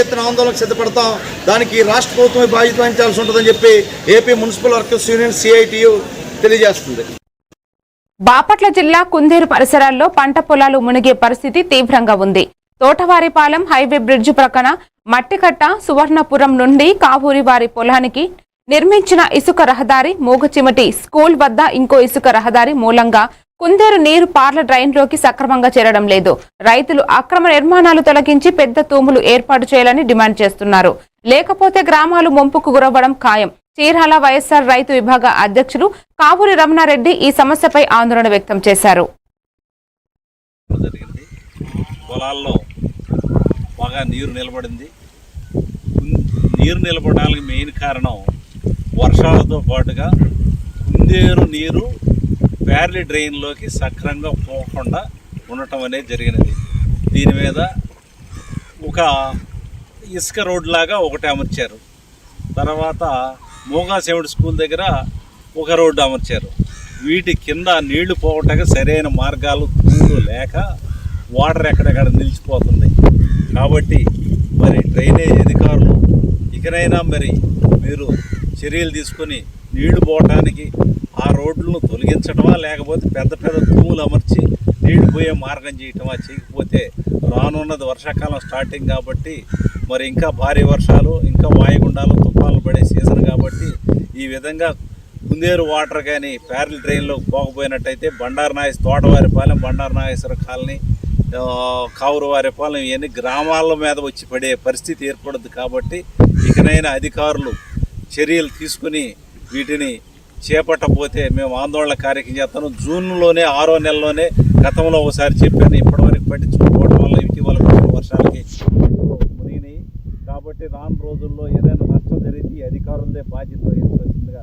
ఎత్తున ఆందోళనకు సిద్ధపడతాం. దానికి రాష్ట్ర ప్రభుత్వమే బాధ్యత వహించాల్సి ఉంటుందని చెప్పి AP municipal workers union CITU తెలియజేస్తుంది. బాపట్ల జిల్లా కుందేరు పరిసరాల్లో పంట పొలాలు మునిగే పరిస్థితి తీవ్రంగా ఉంది. తోటవారిపాలెం హైవే బ్రిడ్జ్ ప్రక్కన మట్టికట్ట సువర్ణపురం నుండి కావూరివారి పొలానికి నిర్మించిన ఇసుక రహదారి మూగచిమటి స్కూల్ వద్ద ఇంకో ఇసుక రహదారి మూలంగా కుందేరు నీరు పార్ల డ్రైన్లోకి సక్రమంగా చేరడం లేదు. రైతులు అక్రమ నిర్మాణాలు తొలగించి పెద్ద తూములు ఏర్పాటు చేయాలని డిమాండ్ చేస్తున్నారు. లేకపోతే గ్రామాలు ముంపుకు గురవ్వడం ఖాయం. చీరాల వైఎస్ఆర్ రైతు విభాగ అధ్యక్షులు కావూరి రమణారెడ్డి ఈ సమస్యపై ఆందోళన వ్యక్తం చేశారు. పొలాల్లో బాగా నీరు నిలబడింది. నీరు నిలబడడానికి మెయిన్ కారణం వర్షాలతో పాటుగా కుందేరు నీరు ప్యార్లీ డ్రైన్లోకి సక్రంగా పోకుండా ఉండటం అనేది జరిగినది. దీని మీద ఒక ఇసుక రోడ్ లాగా ఒకటి అమర్చారు. తర్వాత మోగా స్కూల్ దగ్గర ఒక రోడ్డు అమర్చారు. వీటి కింద నీళ్ళు పోవటానికి సరైన మార్గాలు తూములు లేక వాటర్ ఎక్కడెక్కడ నిలిచిపోతుంది. కాబట్టి మరి డ్రైనేజ్ అధికారులు ఇకనైనా మరి మీరు చర్యలు తీసుకొని నీళ్ళు పోవటానికి ఆ రోడ్లను తొలగించడమా లేకపోతే పెద్ద పెద్ద తూములు అమర్చి నీళ్ళు పోయే మార్గం చేయటమా చేయకపోతే రానున్నది వర్షాకాలం స్టార్టింగ్ కాబట్టి మరి ఇంకా భారీ వర్షాలు ఇంకా వాయుగుండాలు తుఫాన్లు పడే సీజన్ కాబట్టి ఈ విధంగా కుందేరు వాటర్ కానీ ప్యారల్ డ్రైన్లో పోకపోయినట్టయితే బండారు నాయస్ తోటవారిపాలెం బండారు నాగేశ్వర కాలనీ కావురువారిపాలెం ఇవన్నీ గ్రామాల మీద వచ్చి పడే పరిస్థితి ఏర్పడుద్ది కాబట్టి ఇకనైనా అధికారులు చర్యలు తీసుకుని వీటిని చేపట్టకపోతే మేము ఆందోళన కార్యక్రమం చేస్తాను. జూన్లోనే ఆరో నెలలోనే గతంలో ఒకసారి చెప్పాను. ఇప్పటివరకు పట్టించుకోవడం వల్ల ఇటీవల కురిసిన వర్షాలకి మునిగినాయి. కాబట్టి రాను రోజుల్లో ఏదైనా నష్టం జరిగితే ఈ అధికారులదే బాధ్యత వహించాల్సిందిగా